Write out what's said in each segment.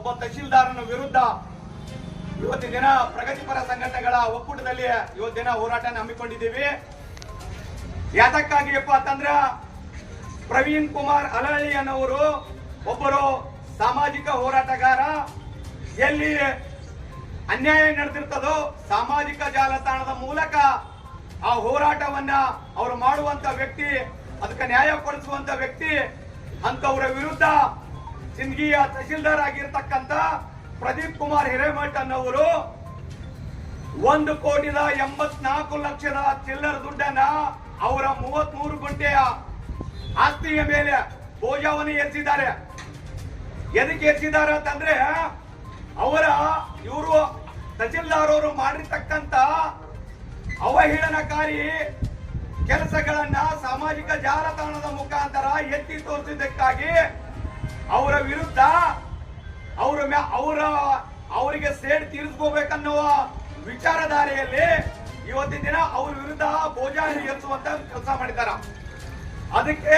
ಒಬ್ಬ ತಹಶೀಲ್ದಾರನ ವಿರುದ್ಧ ಇವತ್ತಿನ ದಿನ ಪ್ರಗತಿಪರ ಸಂಘಟನೆಗಳ ಒಕ್ಕೂಟದಲ್ಲಿ ದಿನ ಹೋರಾಟ ಹಮ್ಮಿಕೊಂಡಿದ್ದೀವಿ. ಯಾತಕ್ಕಾಗಿಯಪ್ಪ ಅಂತಂದ್ರ ಪ್ರವೀಣ್ ಕುಮಾರ್ ಅಲಹಳ್ಳಿ ಅನ್ನೋರು ಒಬ್ಬರು ಸಾಮಾಜಿಕ ಹೋರಾಟಗಾರ. ಎಲ್ಲಿ ಅನ್ಯಾಯ ನಡೆದಿರ್ತದೋ ಸಾಮಾಜಿಕ ಜಾಲತಾಣದ ಮೂಲಕ ಆ ಹೋರಾಟವನ್ನ ಅವರು ಮಾಡುವಂತ ವ್ಯಕ್ತಿ, ಅದಕ್ಕೆ ನ್ಯಾಯ ಕೊಡಿಸುವಂತ ವ್ಯಕ್ತಿ ಅಂತವರ ವಿರುದ್ಧ ಸಿಂದಗಿಯ ತಹಶೀಲ್ದಾರ್ ಆಗಿರ್ತಕ್ಕಂತ ಪ್ರದೀಪ್ ಕುಮಾರ್ ಹಿರೇಮಠ್ ಅನ್ನೋರು ಒಂದು ಕೋಟಿದ ಎಂಬತ್ನಾಲ್ಕು ಲಕ್ಷದ ಚಿಲ್ಲರ ದುಡ್ಡನ್ನ ಅವರ ಮೂವತ್ತ್ ಮೂರು ಗುಂಟೆಯ ಆಸ್ತಿಯ ಮೇಲೆ ಭೋಜವನ್ನು ಎತ್ತಿದ್ದಾರೆ ಎದಕ್ಕೆ ಎತ್ತಿದ್ದಾರೆ ಅಂತಂದ್ರೆ ಅವರ ಇವರು ತಹಶೀಲ್ದಾರ್ ಅವರು ಮಾಡಿರ್ತಕ್ಕಂತ ಅವಹೇಳನಕಾರಿ ಕೆಲಸಗಳನ್ನ ಸಾಮಾಜಿಕ ಜಾಲತಾಣದ ಮುಖಾಂತರ ಎತ್ತಿ ತೋರಿಸಿದ್ದಕ್ಕಾಗಿ ಅವರ, ಅವರಿಗೆ ಸೇಡ್ ತೀರಿಸ್ಕೋಬೇಕನ್ನುವ ವಿಚಾರಧಾರೆಯಲ್ಲಿ ಇವತ್ತಿನ ದಿನ ಅವ್ರ ವಿರುದ್ಧ ಭೋಜಾನಿ ಎತ್ತುವಂತ ಕೆಲಸ ಮಾಡಿದಾರ ಅದಕ್ಕೆ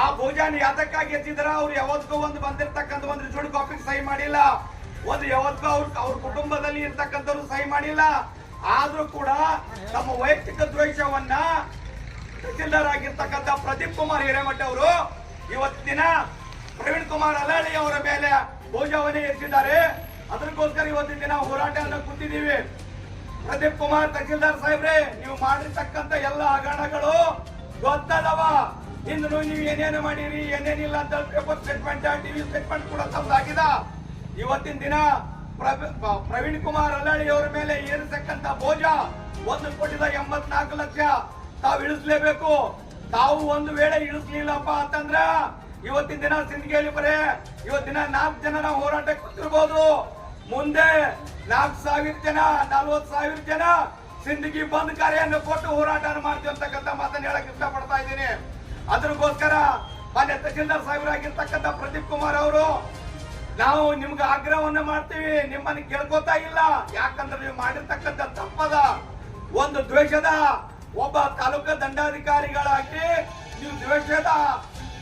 ಆ ಭೋಜಾನಿ ಯಾತಕ್ಕಾಗಿ ಎತ್ತಿದಾರ ಅವ್ರು ಯಾವತ್ತಿಗೂ ಒಂದು ಬಂದಿರ್ತಕ್ಕಂಥ ಒಂದು ರಿಸಲ್ಟ್ ಕಾಪಿಗೆ ಸಹಿ ಮಾಡಿಲ್ಲ. ಒಂದು ಯಾವತ್ತಿಗೂ ಅವ್ರ ಅವ್ರ ಕುಟುಂಬದಲ್ಲಿ ಇರ್ತಕ್ಕಂಥವ್ರು ಸಹಿ ಮಾಡಿಲ್ಲ. ಆದ್ರೂ ಕೂಡ ತಮ್ಮ ವೈಯಕ್ತಿಕ ದ್ವೇಷವನ್ನ ತಹಸೀಲ್ದಾರ್ ಆಗಿರ್ತಕ್ಕಂಥ ಪ್ರದೀಪ್ ಕುಮಾರ್ ಹಿರೇಮಠ ಅವರು ಇವತ್ತಿನ ಪ್ರವೀಣ್ ಕುಮಾರ್ ಅಲಾಳಿ ಅವರ ಮೇಲೆ ಭೋಜವನ್ನೇ ಎತ್ತಿದ್ದಾರೆ. ಅದಕ್ಕೋಸ್ಕರ ಇವತ್ತಿನ ದಿನ ಹೋರಾಟವನ್ನು ಕೂತಿದ್ದೀವಿ. ಪ್ರದೀಪ್ ಕುಮಾರ್ ತಹಸೀಲ್ದಾರ್ ಸಾಹೇಬ್ರೆ, ನೀವು ಮಾಡಿರ್ತಕ್ಕಂತ ಎಲ್ಲ ಹಗರಣಗಳು ಗೊತ್ತದವ? ಇನ್ನು ನೀವು ಏನೇನು ಮಾಡಿರಿ, ಏನೇನಿಲ್ಲ ಅಂತ ಪೇಪರ್ ಸ್ಟೇಟ್ಮೆಂಟ್ ಟಿವಿ ಸ್ಟೇಟ್ಮೆಂಟ್ ಕೂಡ ತಂದಾಗಿದ. ಇವತ್ತಿನ ದಿನ ಪ್ರವೀಣ್ ಕುಮಾರ್ ಅಲ್ಲಾಳಿ ಅವರ ಮೇಲೆ ಏರಿಸಕ್ಕಂತ ಭೋಜ ಒಂದು ಕೋಟಿದ ಎಂಬತ್ನಾಲ್ಕು ಲಕ್ಷ ತಾವು ಇಳಿಸ್ಲೇಬೇಕು. ತಾವು ಒಂದು ವೇಳೆ ಇಳಿಸ್ಲಿಲ್ಲಪ್ಪ ಅಂತಂದ್ರ ಇವತ್ತಿನ ದಿನ ಸಿಂದಗಿಯಲ್ಲಿ ಬರೇ, ಇವತ್ತಿನ ನಾಲ್ಕು ಜನರ ಹೋರಾಟಕ್ಕೆ ಕೂತಿರ್ಬೋದು. ಮುಂದೆ ನಾಲ್ಕು ಸಾವಿರ ಜನ, ನಲ್ವತ್ತು ಸಾವಿರ ಜನ ಸಿಂದಗಿ ಬಂದ್ ಕಾರ್ಯನ್ನು ಕೊಟ್ಟು ಹೋರಾಟ ಮಾಡ್ತೀವಿ ಅಂತಕ್ಕಂಥ ಮಾತನ್ನ ಹೇಳಕ್ ಇಷ್ಟಪಡ್ತಾ ಇದ್ದೀನಿ. ಅದಕ್ಕೋಸ್ಕರ ಮಾನ್ಯ ತಹಶೀಲ್ದಾರ್ ಸಾಹೇಬರಾಗಿರ್ತಕ್ಕಂಥ ಪ್ರದೀಪ್ ಕುಮಾರ್ ಅವರು, ನಾವು ನಿಮ್ಗೆ ಆಗ್ರಹವನ್ನ ಮಾಡ್ತೀವಿ, ನಿಮ್ಮನ್ನ ಕೇಳ್ಕೊತಾ ಇಲ್ಲ. ಯಾಕಂದ್ರೆ ನೀವು ಮಾಡಿರ್ತಕ್ಕಂಥ ತಪ್ಪದ, ಒಂದು ದ್ವೇಷದ, ಒಬ್ಬ ತಾಲೂಕು ದಂಡಾಧಿಕಾರಿಗಳಾಗಿ ನೀವು ದ್ವೇಷದ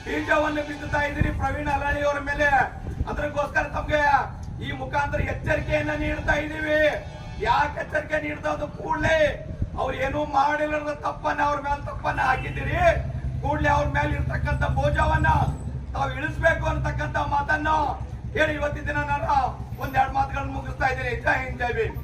ಬೀಜವನ್ನು ಬಿತ್ತುತ್ತಾ ಇದ್ದೀರಿ ಪ್ರವೀಣ್ ಅವರ ಮೇಲೆ. ಅದಕ್ಕೋಸ್ಕರ ತಮ್ಗೆ ಈ ಮುಖಾಂತರ ಎಚ್ಚರಿಕೆಯನ್ನ ನೀಡ್ತಾ ಇದ್ದೀವಿ. ಯಾಕೆ ಎಚ್ಚರಿಕೆ ನೀಡ್ತಾ ಕೂಡಲೇ ಅವ್ರು ಏನೂ ಮಾಡಿಲ್ಲದ ತಪ್ಪನ್ನ ಅವ್ರ ಮೇಲೆ ತಪ್ಪನ್ನ ಹಾಕಿದ್ದೀರಿ. ಕೂಡಲೇ ಅವ್ರ ಮೇಲೆ ಇರ್ತಕ್ಕಂಥ ಭೋಜವನ್ನ ತಾವು ಇಳಿಸ್ಬೇಕು ಅಂತಕ್ಕಂಥ ಮಾತನ್ನು ಹೇಳಿ ಇವತ್ತಿನ ದಿನ ನಾನು ಒಂದೆರಡು ಮಾತುಗಳನ್ನು ಮುಗಿಸ್ತಾ ಇದ್ದೀನಿ. ಜೈ ಹಿಂದ್, ಜೈ ಭೀಮ್.